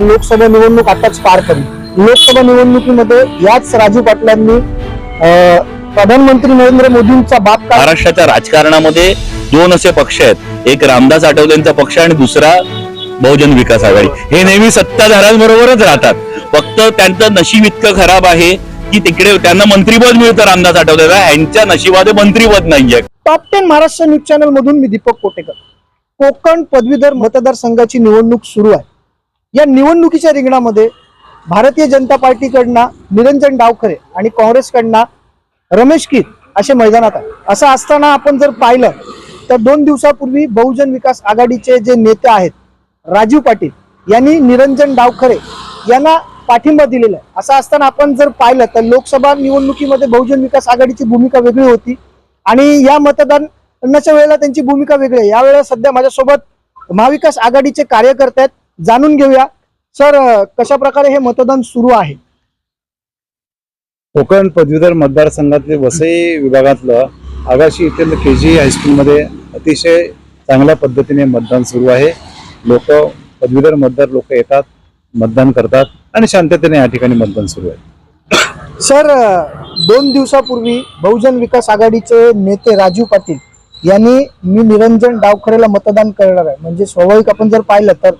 लोकसभा निवडणूक आताच पार पडली. लोकसभा निवडणुकीमध्ये याच राजू पाटलांनी प्रधानमंत्री नरेंद्र मोदींचा बाप महाराष्ट्राच्या राजकारणामध्ये दोन असे पक्ष आहेत. एक रामदास आठवलेंचा पक्ष आणि दुसरा बहुजन विकास आघाडी. हे नेहमी सत्ताधाऱ्यांबरोबरच राहतात. फक्त त्यांचं नशीब इतकं खराब आहे की तिकडे त्यांना मंत्रीपद मिळतं रामदास आठवलेला. यांच्या नशिबामध्ये मंत्रीपद नाहीये. Top ten Maharashtra news channel मधून मी दीपक कोटेकर. कोकण पदवीधर मतदारसंघाची निवडणूक सुरू आहे. या निवडणुकीच्या रिंगणामध्ये भारतीय जनता पार्टीकडनं निरंजन डावखरे आणि काँग्रेसकडनं रमेश कीर असे मैदानात आहे असं असताना आपण जर पाहिलं तर दोन दिवसापूर्वी बहुजन विकास आघाडीचे जे नेते आहेत राजीव पाटील यांनी निरंजन डावखरे यांना पाठिंबा दिलेला आहे. असं असताना आपण जर पाहिलं तर लोकसभा निवडणुकीमध्ये बहुजन विकास आघाडीची भूमिका वेगळी होती आणि या मतदानाच्या वेळेला त्यांची भूमिका वेगळी आहे. यावेळेला सध्या माझ्यासोबत महाविकास आघाडीचे कार्यकर्ते आहेत जाणून घेऊया. सर कशा प्रकारे हे मतदान सुरू आहे? कोकण पदवीधर मतदारसंघातले वसई विभागातलं आगाशी येथील के जी हायस्कूलमध्ये अतिशय चांगल्या पद्धतीने मतदान सुरू आहे. लोक पदवीधर मतदार लोक येतात मतदान करतात आणि शांततेने या ठिकाणी मतदान सुरू आहे. सर दोन दिवसापूर्वी बहुजन विकास आघाडीचे नेते राजीव पाटील यांनी मी निरंजन डावखरेला मतदान करणार आहे. म्हणजे स्वाभाविक आपण जर पाहिलं तर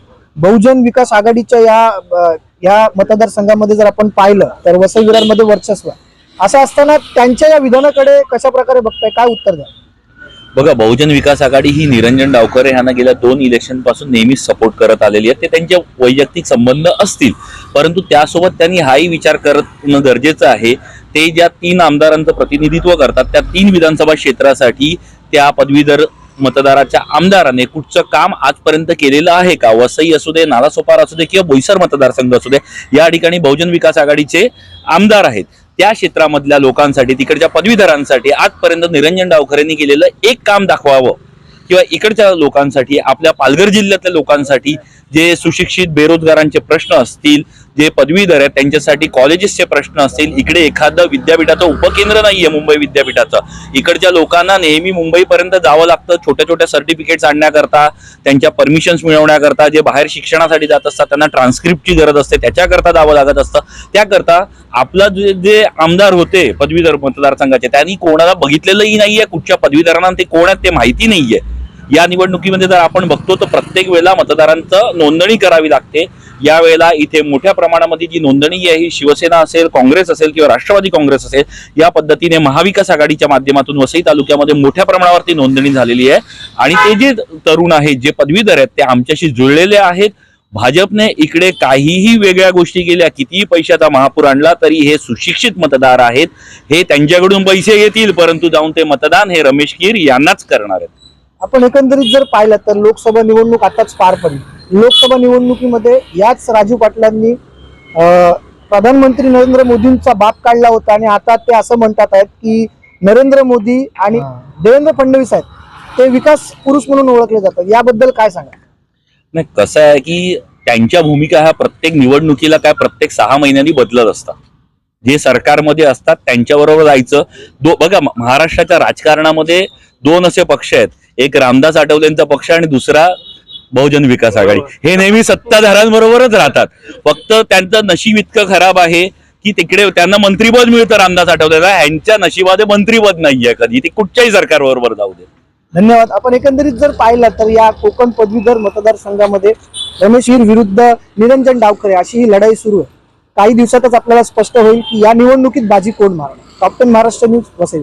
बहुजन विकास आघाडीच्या या या मतदारसंघामध्ये जर आपण पाहिलं तर वसई विरारमध्ये वर्चस्व असं असताना त्यांच्या या विधानाकडे कशा प्रकारे बघताय? काय उत्तर द्या बघा बहुजन विकास आघाडी ही निरंजन डावकरे यांना गेल्या दोन इलेक्शनपासून नेहमीच सपोर्ट करत आलेली आहे. ते त्यांचे वैयक्तिक संबंध असतील. परंतु त्यासोबत त्यांनी हाही विचार करणं गरजेचं आहे. ते ज्या तीन आमदारांचं प्रतिनिधित्व करतात त्या तीन विधानसभा क्षेत्रासाठी त्या पदवीधर मतदाराच्या आमदाराने कुठचं काम आजपर्यंत केलेलं आहे का? वसई असू दे नालासोपारा असू दे किंवा बोईसर मतदारसंघ असू दे या ठिकाणी बहुजन विकास आघाडीचे आमदार आहेत. त्या क्षेत्रामधल्या लोकांसाठी तिकडच्या पदवीधरांसाठी आजपर्यंत निरंजन डावखरेंनी केलेलं एक काम दाखवावं. किंवा इकडच्या लोकांसाठी आपल्या पालघर जिल्ह्यातल्या लोकांसाठी जे सुशिक्षित बेरोजगारांचे प्रश्न असतील जे पदवीधर आहेत त्यांच्यासाठी कॉलेजेसचे प्रश्न असतील इकडे एखादं विद्यापीठाचं उपकेंद्र नाहीये मुंबई विद्यापीठाचं. इकडच्या लोकांना नेहमी मुंबईपर्यंत जावं लागतं छोट्या छोट्या सर्टिफिकेट्स आणण्याकरता त्यांच्या परमिशन्स मिळवण्याकरता जे बाहेर शिक्षणासाठी जात असतात त्यांना ट्रान्स्क्रिप्टची गरज असते त्याच्याकरता जावं लागत असतं. त्याकरता आपला जे जे आमदार होते पदवीधर मतदारसंघाचे त्यांनी कोणाला बघितलेलंही नाहीये कुठच्या पदवीधरांना ते कोण आहेत ते माहिती नाहीये. या निवडणुकीमध्ये जर आपण बघतो तर प्रत्येक वेळेला मतदारांचं नोंदणी करावी लागते. यावेळेला इथे मोठ्या प्रमाणामध्ये जी नोंदणी आहे ही शिवसेना असेल काँग्रेस असेल किंवा राष्ट्रवादी काँग्रेस असेल या पद्धतीने महाविकास आघाडीच्या माध्यमातून वसई तालुक्यामध्ये मोठ्या प्रमाणावरती नोंदणी झालेली आहे. आणि ते जे तरुण आहेत जे पदवीधर आहेत ते आमच्याशी जुळलेले आहेत. भाजपने इकडे काहीही वेगळ्या गोष्टी केल्या कितीही पैशाचा महापूर आणला तरी हे सुशिक्षित मतदार आहेत. हे त्यांच्याकडून पैसे घेतील परंतु जाऊन ते मतदान हे रमेश कीर यांनाच करणार आहेत. आपण एकंदरीत जर पाहिलं तर लोकसभा निवडणूक आताच पार पडली. लोकसभा निवडणुकीमध्ये याच राजू पाटलांनी अं, प्रधानमंत्री नरेंद्र मोदींचा बाप काढला होता आणि आता ते असं म्हणतात आहेत की नरेंद्र मोदी आणि देवेंद्र फडणवीस आहेत. ते विकास पुरुष म्हणून ओळखले जातात. याबद्दल काय सांगा नाही कसं आहे की त्यांच्या भूमिका ह्या प्रत्येक निवडणुकीला काय प्रत्येक सहा महिन्यांनी बदलत असतात. जे सरकारमध्ये असतात त्यांच्याबरोबर जायचं. दो बघा महाराष्ट्राच्या राजकारणामध्ये दोन असे पक्ष आहेत. एक रामदास आठवलेंचा पक्ष आणि दुसरा बहुजन विकास आघाडी. हे नेहमी सत्ताधाऱ्यांबरोबरच राहतात. फक्त त्यांचं नशीब इतकं खराब आहे की तिकडे त्यांना मंत्रीपद मिळतं रामदास आठवलेला. यांच्या नशिबामध्ये मंत्रीपद नाहीये कधी. ते कुठच्याही सरकारबरोबर जाऊ दे. धन्यवाद. आपण एकंदरीत जर पाहिलं तर या कोकण पदवीधर मतदारसंघामध्ये रमेश हिर विरुद्ध निरंजन डावखरे अशी ही लढाई सुरू आहे. काही दिवसातच आपल्याला स्पष्ट होईल की या निवडणुकीत बाजी कोण मारणार? Top ten Maharashtra news Vasai